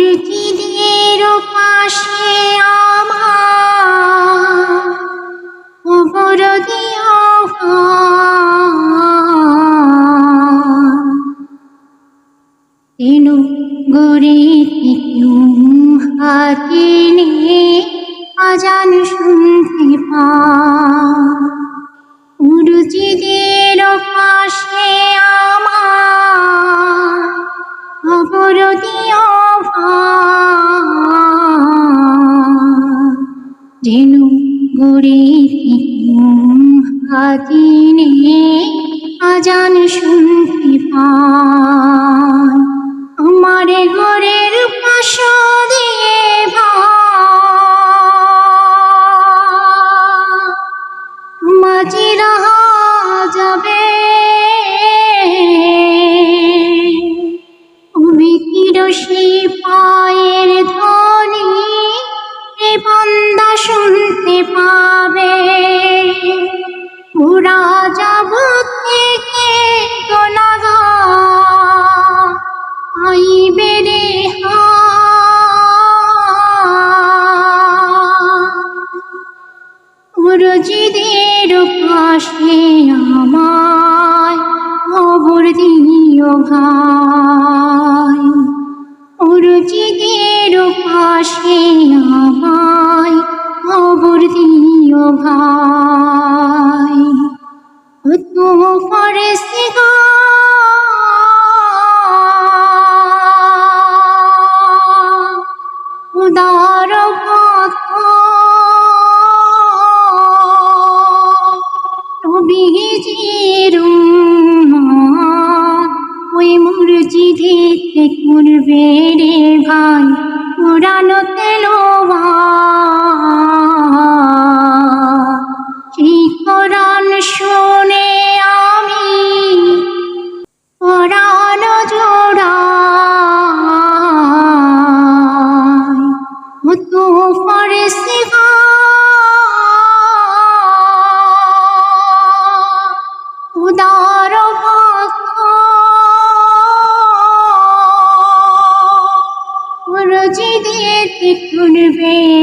মুরগিদের পাশে আমার খবর দিও তেনু গড়ে হাতে নিয়ে আজান শুনতে পা। মুরজিদের পাশে আমার খবর যেন গড়ে হাতিনে আজান শুনতে অভিকিরসি পায়ের ধ্বনি এ শুনতে পাবে। পুরা যাব থেকে গোনাগা আইবে রে মুরজিদের পাশে পাশে আমায় খবর দিও ভাই। তো ফরেসে গা উদার ওই মুরজিদেতে করবে রে ভাই। পুরানো তেলোয়া সেই কোরআন শুনে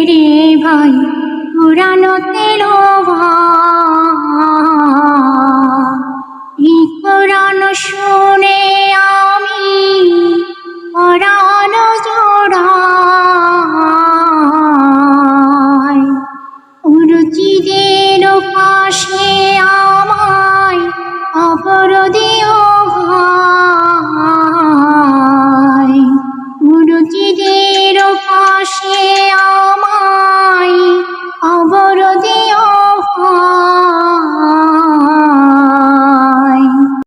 রে ভাই পুরানো তেলোভা এই পুরানো শুনে